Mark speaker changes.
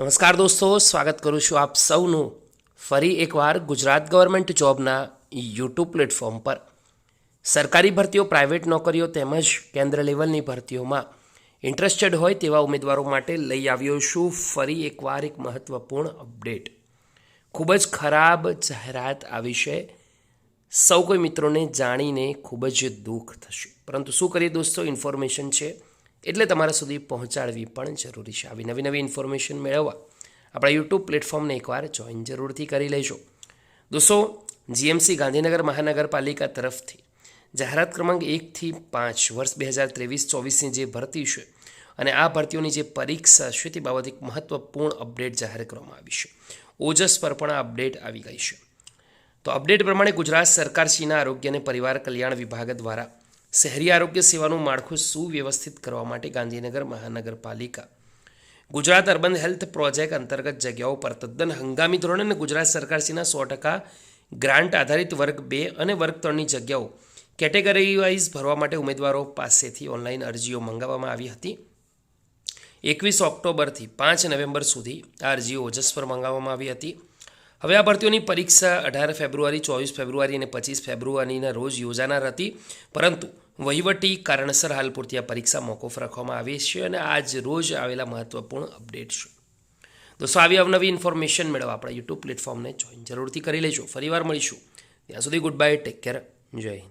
Speaker 1: નમસ્કાર દોસ્તો, સ્વાગત કરું છું આપ સૌનું ફરી એકવાર ગુજરાત ગવર્મેન્ટ જોબના યુટ્યુબ પ્લેટફોર્મ પર. સરકારી ભરતીઓ, પ્રાઇવેટ નોકરીઓ તેમજ કેન્દ્ર લેવલની ભરતીઓમાં ઇન્ટરેસ્ટેડ હોય તેવા ઉમેદવારો માટે લઈ આવ્યો છું ફરી એકવાર એક મહત્વપૂર્ણ અપડેટ. ખૂબ જ ખરાબ જાહેરાત આવી છે. સૌ કોઈ મિત્રોને જાણીને ખૂબ જ દુઃખ થશે. પરંતુ શું કરીએ દોસ્તો, ઇન્ફોર્મેશન છે. એટલે તમારા સુધી પહોંચાડવી પણ જરૂરી છે. આવી નવી નવી ઇન્ફોર્મેશન મેળવવા આપણા યુટ્યુબ પ્લેટફોર્મને એકવાર જોઈન જરૂરથી કરી લેજો. દોસ્તો જીએમસી ગાંધીનગર મહાનગરપાલિકા તરફથી જાહેરાત ક્રમાંક એકથી પાંચ વર્ષ બે હજાર ત્રેવીસ ચોવીસની જે ભરતી છે અને આ ભરતીઓની જે પરીક્ષા છે તે બાબત એક મહત્વપૂર્ણ અપડેટ જાહેર કરવામાં આવી છે. ઓજસ પર પણ આ અપડેટ આવી ગઈ છે. તો અપડેટ પ્રમાણે ગુજરાત સરકારશ્રીના આરોગ્ય અને પરિવાર કલ્યાણ વિભાગ દ્વારા શહેરી આરોગ્ય સેવાનું માળખું સુવ્યવસ્થિત કરવા માટે ગાંધીનગર મહાનગરપાલિકા. ગુજરાત અર્બન હેલ્થ પ્રોજેક્ટ અંતર્ગત જગ્યાઓ પર તદ્દન હંગામી ધોરણે અને ગુજરાત સરકારશ્રીના સો ટકા ગ્રાન્ટ આધારિત વર્ગ બે અને વર્ગ ત્રણની જગ્યાઓ કેટેગરી વાઇઝ ભરવા માટે ઉમેદવારો પાસેથી ઓનલાઈન અરજીઓ મંગાવવામાં આવી હતી. એકવીસ ઓક્ટોબરથી પાંચ નવેમ્બર સુધી આ અરજીઓ ઓજસ પર મંગાવવામાં આવી હતી. હવે આ ભરતીઓની પરીક્ષા અઢાર ફેબ્રુઆરી, ચોવીસ ફેબ્રુઆરી અને પચીસ ફેબ્રુઆરીના રોજ યોજાનાર હતી. પરંતુ વહીવટી કારણસર હાલ પૂરતી આ પરીક્ષા મોકૂફ રાખવામાં આવી છે અને આજ રોજ આવેલા મહત્વપૂર્ણ અપડેટ છે. દોસ્તો, આવી અવનવી ઇન્ફોર્મેશન મેળવવા આપણા યુટ્યુબ પ્લેટફોર્મને. જોઈન જરૂરથી કરી લેજો. ફરીવાર મળીશું. ત્યાં સુધી ગુડ બાય ટેક કેર. જય હિન્દ.